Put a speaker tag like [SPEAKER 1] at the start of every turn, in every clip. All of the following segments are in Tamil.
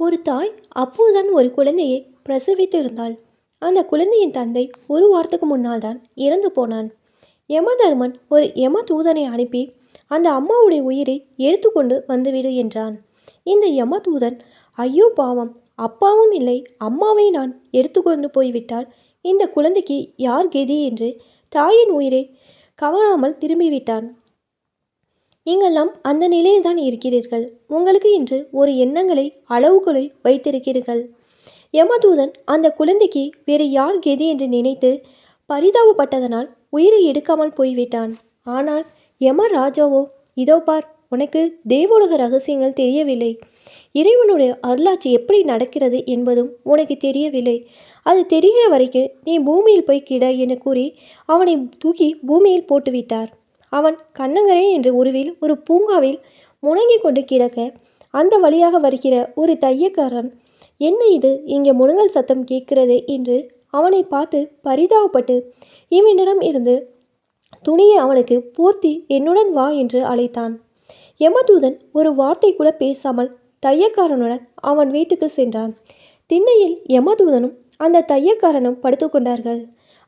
[SPEAKER 1] ஒரு தாய் அப்போதுதான் ஒரு குழந்தையை பிரசவித்திருந்தாள். அந்த குழந்தையின் தந்தை ஒரு வாரத்துக்கு முன்னால் தான் இறந்து போனான். யமதர்மன் ஒரு யம தூதனை அனுப்பி அந்த அம்மாவுடைய உயிரை எடுத்துக்கொண்டு வந்துவிடு என்றான். இந்த யம தூதன் ஐயோ பாவம் அப்பாவும் இல்லை அம்மாவை நான் எடுத்துக்கொண்டு போய்விட்டால் இந்த குழந்தைக்கு யார் கெதி? என்று தாயின் உயிரை கவராமல் திரும்பிவிட்டான். நீங்கள்லாம் அந்த நிலையில் தான் இருக்கிறீர்கள். உங்களுக்கு இன்று ஒரு எண்ணங்களை அளவுகளை வைத்திருக்கிறீர்கள். யமதூதன் அந்த குழந்தைக்கு வேறு யார் கெதி என்று நினைத்து பரிதாபப்பட்டதனால் உயிரை எடுக்காமல் போய்விட்டான். ஆனால் யமராஜாவோ இதோ பார் உனக்கு தேவோலக ரகசியங்கள் தெரியவில்லை. இறைவனுடைய அருளாட்சி எப்படி நடக்கிறது என்பதும் உனக்கு தெரியவில்லை. அது தெரிகிற வரைக்கும் நீ பூமியில் போய் கிட என கூறி அவனை தூக்கி பூமியில் போட்டுவிட்டார். அவன் கண்ணங்கரே என்ற உருவில் ஒரு பூங்காவில் முணங்கிக் கொண்டு கிடக்க அந்த வழியாக வருகிற ஒரு தையக்காரன் என்ன இது? இங்கே முழங்கல் சத்தம் கேட்கிறது என்று அவனை பார்த்து பரிதாபப்பட்டு இவனிடம் இருந்து துணியை அவனுக்கு போர்த்தி என்னுடன் வா என்று அழைத்தான். யமதூதன் ஒரு வார்த்தை கூட பேசாமல் தையக்காரனுடன் அவன் வீட்டுக்கு சென்றான். திண்ணையில் யமதூதனும் அந்த தையக்காரனும் படுத்துக்கொண்டார்கள்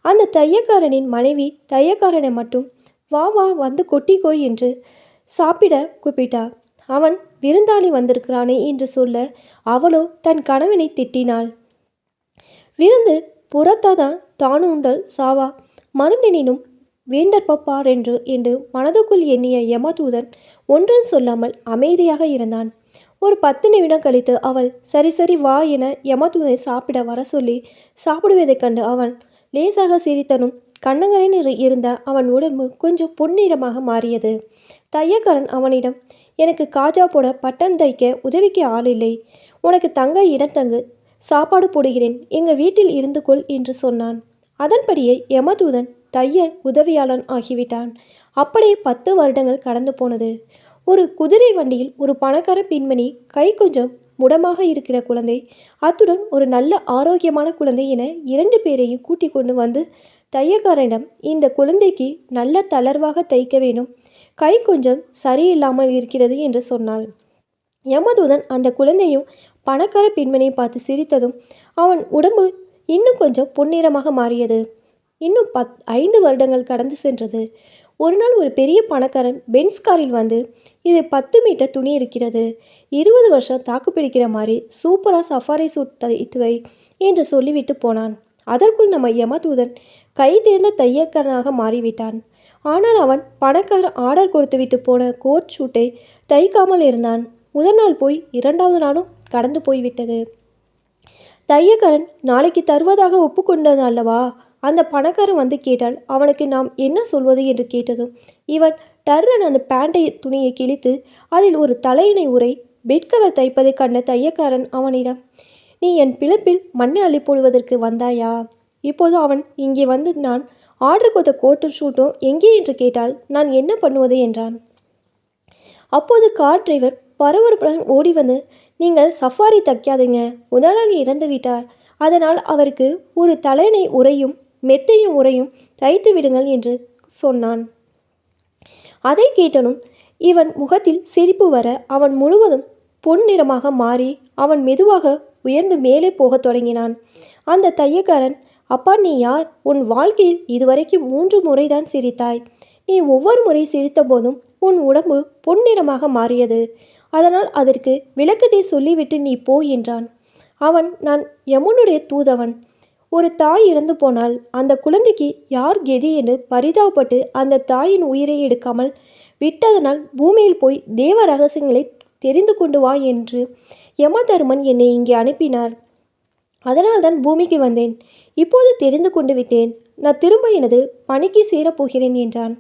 [SPEAKER 1] அந்த தையக்காரனின் மனைவி தையக்காரனை மட்டும் வா வா வந்து கொட்டிக்கோய் என்று சாப்பிட கூப்பிட்டார் அவன் விருந்தாளி வந்திருக்கிறானே என்று சொல்ல அவளோ தன் கணவனை திட்டினாள். விருந்து புறத்தாதான் தானுண்டல் சாவா மருந்தினினும் வேண்டற்பப்பார் என்று என்று மனதுக்குள் எண்ணிய யமதூதன் ஒன்றும் சொல்லாமல் அமைதியாக இருந்தான். ஒரு பத்து நிமிடம் கழித்து அவள் சரி சரி வா என யமதூதனை சாப்பிட வர சொல்லி சாப்பிடுவதைக் கண்டு அவன் லேசாக சிரித்தனும் கண்ணங்கரன் இருந்த அவன் உடம்பு கொஞ்சம் பொன்னிறமாக மாறியது. தையக்காரன் அவனிடம் எனக்கு காஜா போட பட்டன் தைக்க உதவிக்கு ஆள் இல்லை. உனக்கு தங்க இடம் தங்கு. சாப்பாடு போடுகிறேன். எங்கள் வீட்டில் இருந்து கொள் என்று சொன்னான். அதன்படியே யமதூதன் தையல் உதவியாளன் ஆகிவிட்டான். அப்படியே பத்து வருடங்கள் கடந்து போனது. ஒரு குதிரை வண்டியில் ஒரு பணக்கார பெண்மணி கை கொஞ்சம் முடமாக இருக்கிற குழந்தை அத்துடன் ஒரு நல்ல ஆரோக்கியமான குழந்தை என இரண்டு பேரையும் கூட்டிக் கொண்டு வந்து தையக்காரனிடம் இந்த குழந்தைக்கு நல்ல தளர்வாக தைக்க வேணும். கை கொஞ்சம் சரியில்லாமல் இருக்கிறது என்று சொன்னாள். யமதூதன் அந்த குழந்தையும் பணக்கார பெண்மணியை பார்த்து சிரித்ததும் அவன் உடம்பு இன்னும் கொஞ்சம் பொன்னிறமாக மாறியது. இன்னும் பத் ஐந்து வருடங்கள் கடந்து சென்றது. ஒரு நாள் ஒரு பெரிய பணக்காரன் பென்ஸ் காரில் வந்து இது பத்து மீட்டர் துணி இருக்கிறது. இருபது வருஷம் தாக்கு பிடிக்கிற மாதிரி சூப்பராக சஃபாரி சூட் தைத்துவை என்று சொல்லிவிட்டு போனான். அதற்குள் நம்ம யமதூதன் கை தேர்ந்த தையக்கனாக மாறிவிட்டான். ஆனால் அவன் பணக்காரன் ஆர்டர் கொடுத்துவிட்டு போன கோட் ஷூட்டை தைக்காமல் இருந்தான். முதல் நாள் போய் இரண்டாவது நாளும் கடந்து போய்விட்டது. தையக்காரன் நாளைக்கு தருவதாக ஒப்புக்கொண்டது அல்லவா? அந்த பணக்காரன் வந்து கேட்டால் அவனுக்கு நாம் என்ன சொல்வது என்று கேட்டதும் இவன் டர்ரன் அந்த பேண்டை துணியை கிழித்து அதில் ஒரு தலையணை உரை பெட் கவர் தைப்பதை கண்ட தையக்காரன் அவனிடம் நீ என் பிழப்பில் மண்ணை அள்ளி போடுவதற்கு வந்தாயா? இப்போது அவன் இங்கே வந்து நான் ஆர்டர் கொடுத்த கோட்டும் ஷூட்டும் எங்கே என்று கேட்டால் நான் என்ன பண்ணுவது? என்றான். அப்போது கார் டிரைவர் பரபரப்புடன் ஓடி வந்து நீங்கள் சஃபாரி தைக்காதீங்க முதலாளி இறந்து விட்டார். அதனால் அவருக்கு ஒரு தலையணை உரையும் மெத்தையும் உரையும் தைத்து விடுங்கள் என்று சொன்னான். அதை கேட்டனும் இவன் முகத்தில் சிரிப்பு வர அவன் முழுவதும் பொன்னிறமாக மாறி அவன் மெதுவாக உயர்ந்து மேலே போகத் தொடங்கினான். அந்த தையக்காரன் அப்பா நீ யார்? உன் வாழ்க்கையில் இதுவரைக்கும் மூன்று முறைதான் சிரித்தாய். நீ ஒவ்வொரு முறை சிரித்த போதும் உன் உடம்பு பொன்னிறமாக மாறியது. அதனால் அதற்கு விளக்கத்தை சொல்லிவிட்டு நீ போ என்றான். அவன் நான் யமுனுடைய தூதவன். ஒரு தாய் இறந்து போனால் அந்த குழந்தைக்கு யார் கெதி என்று பரிதாபப்பட்டு அந்த தாயின் உயிரை எடுக்காமல் விட்டதனால் பூமியில் போய் தேவ ரகசியங்களை தெரிந்து கொண்டு வா என்று யமதர்மன் என்னை இங்கே அனுப்பினார். அதனால்தான் பூமிக்கு வந்தேன். இப்போது தெரிந்து கொண்டு விட்டேன். நான் திரும்ப எனது பணிக்கு சேரப்போகிறேன் என்றான்.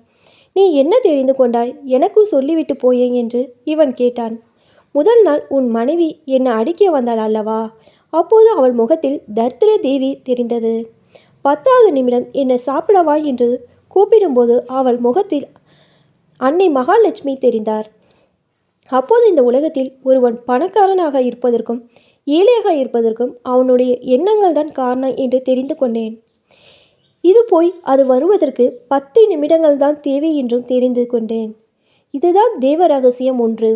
[SPEAKER 1] நீ என்ன தெரிந்து கொண்டாய்? எனக்கும் சொல்லிவிட்டு போயேன் என்று இவன் கேட்டான். முதல் நாள் உன் மனைவி என்னை அடிக்க வந்தாள் அல்லவா? அப்போது அவள் முகத்தில் தர்த்திர தேவி தெரிந்தது. பத்தாவது நிமிடம் என்னை சாப்பிடவா என்று கூப்பிடும்போது அவள் முகத்தில் அன்னை மகாலட்சுமி தெரிந்தார். அப்போது இந்த உலகத்தில் ஒருவன் பணக்காரனாக இருப்பதற்கும் ஏழையாக இருப்பதற்கும் அவனுடைய எண்ணங்கள் தான் காரணம் என்று தெரிந்து கொண்டேன். இது போய் அது வருவதற்கு பத்து நிமிடங்கள் தான் தேவை என்றும் தெரிந்து கொண்டேன். இதுதான் தேவ ரகசியம் ஒன்று.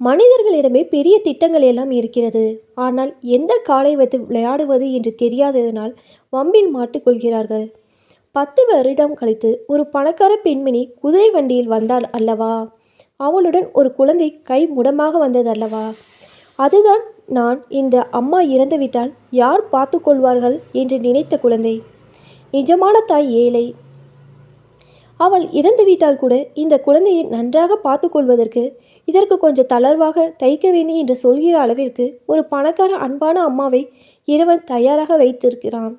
[SPEAKER 1] மனிதர்களிடமே பெரிய திட்டங்கள் எல்லாம் இருக்கிறது. ஆனால் எந்த காலை வைத்து விளையாடுவது என்று தெரியாததனால் வம்பில் மாட்டிக்கொள்கிறார்கள் பத்து வருடம் கழித்து ஒரு பணக்கார பெண்மணி குதிரை வண்டியில் வந்தாள் அல்லவா? அவளுடன் ஒரு குழந்தை கை முடமாக வந்தது அல்லவா? அதுதான் நான் இந்த அம்மா இறந்துவிட்டால் யார் பார்த்து கொள்வார்கள் என்று நினைத்த குழந்தை. நிஜமான தாய் ஏழை. அவள் இறந்துவிட்டால் கூட இந்த குழந்தையை நன்றாக பார்த்து கொள்வதற்கு இதற்கு கொஞ்சம் தளர்வாக தைக்க வேண்டும் என்று சொல்கிற அளவிற்கு ஒரு பணக்கார அன்பான அம்மாவை இறைவன் தயாராக வைத்திருக்கிறான்.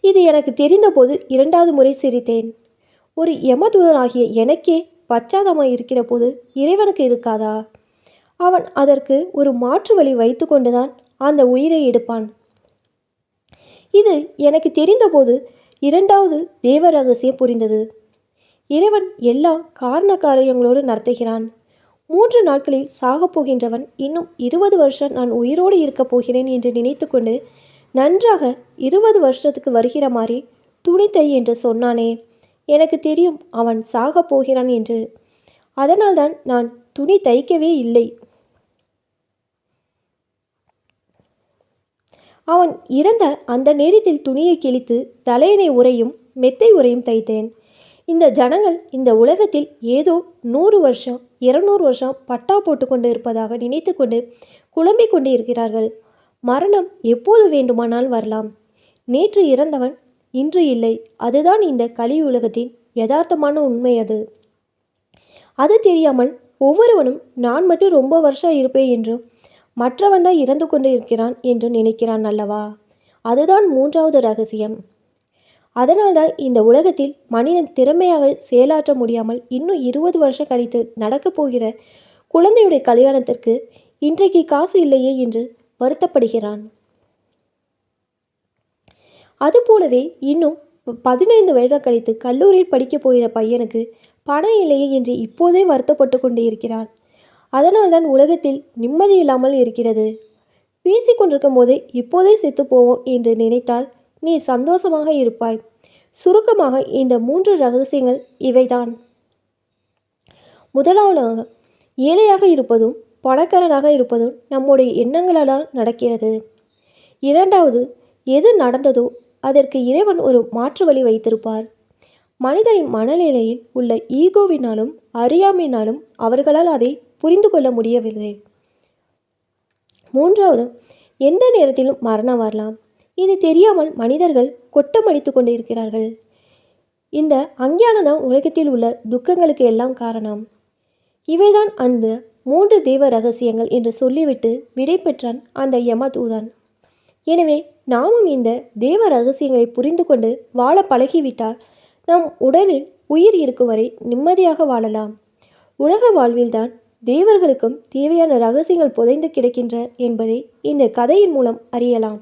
[SPEAKER 1] இது எனக்கு தெரிந்தபோது இரண்டாவது முறை சிரித்தேன். ஒரு யமதூதனாகிய எனக்கே பச்சாதமாக இருக்கிற போது இறைவனுக்கு இருக்காதா? அவன் அதற்கு ஒரு மாற்று வழி வைத்து கொண்டுதான் அந்த உயிரை எடுப்பான். இது எனக்கு தெரிந்தபோது இரண்டாவது தேவ ரகசியம் புரிந்தது. இறைவன் எல்லா காரண காரியங்களோடு நடத்துகிறான். மூன்று நாட்களில் சாகப் போகின்றவன் இன்னும் இருபது வருஷம் நான் உயிரோடு இருக்கப் போகிறேன் என்று நினைத்துக்கொண்டு நன்றாக இருபது வருஷத்துக்கு வருகிற மாதிரி துணி தை என்று சொன்னானே. எனக்கு தெரியும் அவன் சாகப் போகிறான் என்று. அதனால்தான் நான் துணி தைக்கவே இல்லை. அவன் இறந்த அந்த நேரத்தில் துணியை கிழித்து தலையணை உரையும் மெத்தை உரையும் தைத்தேன். இந்த ஜனங்கள் இந்த உலகத்தில் ஏதோ நூறு வருஷம் இருநூறு வருஷம் பட்டா போட்டுக்கொண்டு இருப்பதாக நினைத்து கொண்டு குழம்பிக் கொண்டு இருக்கிறார்கள். மரணம் எப்போது வேண்டுமானால் வரலாம். நேற்று இறந்தவன் இன்று இல்லை. அதுதான் இந்த கலியுலகத்தின் யதார்த்தமான உண்மை அது. அது தெரியாமல் ஒவ்வொருவனும் நான் மட்டும் ரொம்ப வருஷம் இருப்பேன் என்றும் மற்றவன் தான் இறந்து கொண்டு இருக்கிறான் என்று நினைக்கிறான் அல்லவா? அதுதான் மூன்றாவது ரகசியம். அதனால்தான் இந்த உலகத்தில் மனிதன் திறமையாக செயலாற்ற முடியாமல் இன்னும் இருபது வருஷம் கழித்து நடக்கப் போகிற குழந்தையுடைய கல்யாணத்திற்கு இன்றைக்கு காசு இல்லையே என்று வருத்தப்படுகிறான். அதுபோலவே இன்னும் பதினைந்து வருடம் கழித்து கல்லூரியில் படிக்கப் போகிற பையனுக்கு பணம் இல்லையே என்று இப்போதே வருத்தப்பட்டு கொண்டு இருக்கிறான். அதனால்தான் உலகத்தில் நிம்மதி இல்லாமல் இருக்கிறது. பேசிக்கொண்டிருக்கும் போதே இப்போதே செத்து போவோம் என்று நினைத்தால் நீ சந்தோஷமாக இருப்பாய். சுருக்கமாக இந்த மூன்று ரகசியங்கள் இவைதான். முதலாவதாக ஏழையாக இருப்பதும் பணக்காரனாக இருப்பதும் நம்முடைய எண்ணங்களால் நடக்கிறது. இரண்டாவது எது நடந்ததோ அதற்கு இறைவன் ஒரு மாற்று வழி வைத்திருப்பார். மனிதனின் மனநிலையில் உள்ள ஈகோவினாலும் அறியாமையினாலும் அவர்களால் அதை புரிந்து கொள்ள முடியவில்லை. மூன்றாவது எந்த நேரத்திலும் மரணம் வரலாம். இது தெரியாமல் மனிதர்கள் கொட்டமடித்து கொண்டு இருக்கிறார்கள் இந்த அஞ்ஞானம் தான் உலகத்தில் உள்ள துக்கங்களுக்கு எல்லாம் காரணம். இவைதான் அந்த மூன்று தெய்வ ரகசியங்கள் என்று சொல்லிவிட்டு விடை பெற்றான் அந்த யமதூதான். எனவே நாமும் இந்த தேவ ரகசியங்களை புரிந்து கொண்டு வாழ பழகிவிட்டால் நம் உடலில் உயிர் இருக்கும் வரை நிம்மதியாக வாழலாம். உலக வாழ்வில்தான் தேவர்களுக்கும் தேவையான ரகசியங்கள் புதைந்து கிடக்கின்ற என்பதை இந்த கதையின் மூலம் அறியலாம்.